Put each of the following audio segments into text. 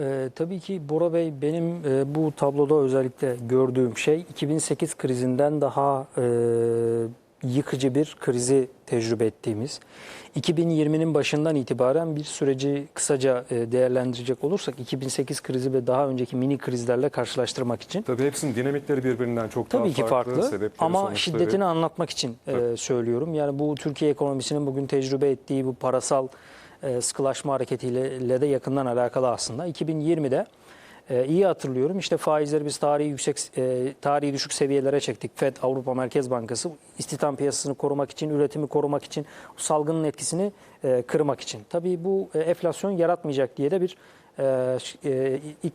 Ee, tabii ki Bora Bey benim e, bu tabloda özellikle gördüğüm şey 2008 krizinden daha e, yıkıcı bir krizi tecrübe ettiğimiz. 2020'nin başından itibaren bir süreci kısaca e, değerlendirecek olursak 2008 krizi ve daha önceki mini krizlerle karşılaştırmak için Tabii hepsinin dinamikleri birbirinden çok daha Tabii ki farklı, ama sonuçları. şiddetini anlatmak için e, Tabii. söylüyorum. Yani bu Türkiye ekonomisinin bugün tecrübe ettiği bu parasal e, sıkılaşma hareketiyle de yakından alakalı aslında. 2020'de e, iyi hatırlıyorum işte faizleri biz tarihi yüksek e, tarihi düşük seviyelere çektik. Fed Avrupa Merkez Bankası istihdam piyasasını korumak için, üretimi korumak için, salgının etkisini e, kırmak için. Tabii bu enflasyon yaratmayacak diye de bir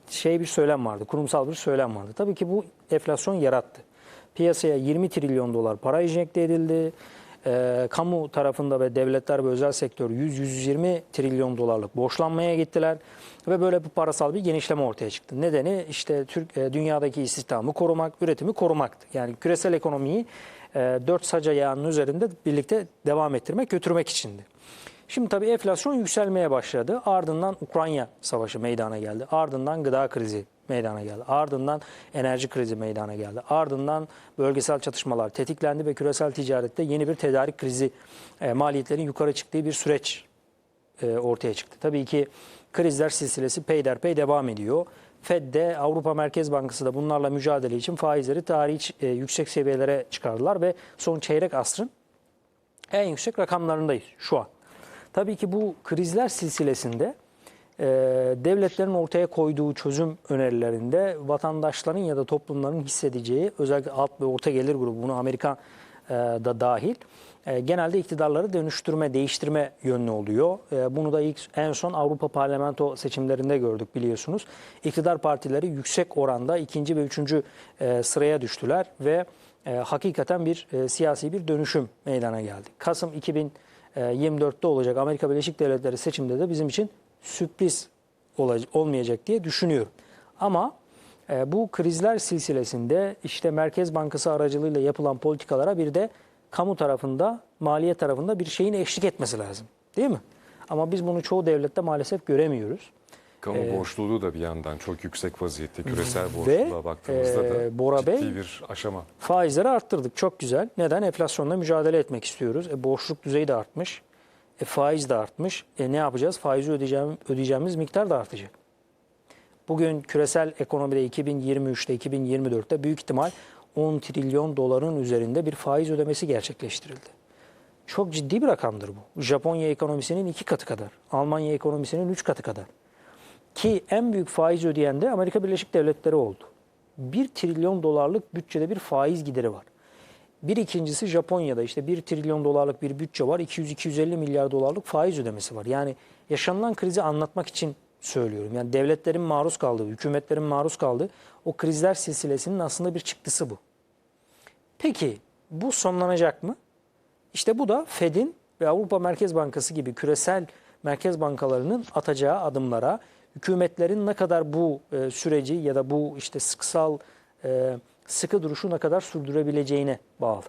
şey bir söylem vardı. Kurumsal bir söylem vardı. Tabii ki bu enflasyon yarattı. Piyasaya 20 trilyon dolar para enjekte edildi. E, kamu tarafında ve devletler ve özel sektör 100-120 trilyon dolarlık borçlanmaya gittiler. Ve böyle bir parasal bir genişleme ortaya çıktı. Nedeni işte Türk e, dünyadaki istihdamı korumak, üretimi korumaktı. Yani küresel ekonomiyi e, dört sac ayağının üzerinde birlikte devam ettirmek, götürmek içindi. Şimdi tabii enflasyon yükselmeye başladı. Ardından Ukrayna savaşı meydana geldi. Ardından gıda krizi meydana geldi. Ardından enerji krizi meydana geldi. Ardından bölgesel çatışmalar tetiklendi ve küresel ticarette yeni bir tedarik krizi, e, maliyetlerin yukarı çıktığı bir süreç e, ortaya çıktı. Tabii ki krizler silsilesi peyderpey devam ediyor. Fed de Avrupa Merkez Bankası da bunlarla mücadele için faizleri tarihi e, yüksek seviyelere çıkardılar ve son çeyrek asrın en yüksek rakamlarındayız şu an. Tabii ki bu krizler silsilesinde e, devletlerin ortaya koyduğu çözüm önerilerinde vatandaşların ya da toplumların hissedeceği özellikle alt ve orta gelir grubu bunu Amerika e, da dahil e, genelde iktidarları dönüştürme, değiştirme yönlü oluyor. E, bunu da ilk en son Avrupa Parlamento seçimlerinde gördük biliyorsunuz. İktidar partileri yüksek oranda ikinci ve üçüncü e, sıraya düştüler ve e, hakikaten bir e, siyasi bir dönüşüm meydana geldi. Kasım 2024'te olacak Amerika Birleşik Devletleri seçimde de bizim için sürpriz olmayacak diye düşünüyorum. Ama e, bu krizler silsilesinde işte Merkez Bankası aracılığıyla yapılan politikalara bir de kamu tarafında, maliye tarafında bir şeyin eşlik etmesi lazım. Değil mi? Ama biz bunu çoğu devlette maalesef göremiyoruz. Kamu borçluluğu da bir yandan çok yüksek vaziyette. Küresel Ee, Ve, borçluluğa baktığımızda da e, Bora ciddi Bey- bir aşama. Faizleri arttırdık. Çok güzel. Neden? Enflasyonla mücadele etmek istiyoruz. E, borçluk düzeyi de artmış. E, faiz de artmış. E, ne yapacağız? Faizi ödeyeceğim, ödeyeceğimiz miktar da artacak. Bugün küresel ekonomide 2023'te, 2024'te büyük ihtimal 10 trilyon doların üzerinde bir faiz ödemesi gerçekleştirildi. Çok ciddi bir rakamdır bu. Japonya ekonomisinin iki katı kadar. Almanya ekonomisinin üç katı kadar. Ki en büyük faiz ödeyen de Amerika Birleşik Devletleri oldu. 1 trilyon dolarlık bütçede bir faiz gideri var. Bir ikincisi Japonya'da işte 1 trilyon dolarlık bir bütçe var. 200-250 milyar dolarlık faiz ödemesi var. Yani yaşanılan krizi anlatmak için söylüyorum. Yani devletlerin maruz kaldığı, hükümetlerin maruz kaldığı o krizler silsilesinin aslında bir çıktısı bu. Peki bu sonlanacak mı? İşte bu da Fed'in ve Avrupa Merkez Bankası gibi küresel merkez bankalarının atacağı adımlara, hükümetlerin ne kadar bu e, süreci ya da bu işte sıkısal e, sıkı duruşu ne kadar sürdürebileceğine bağlı.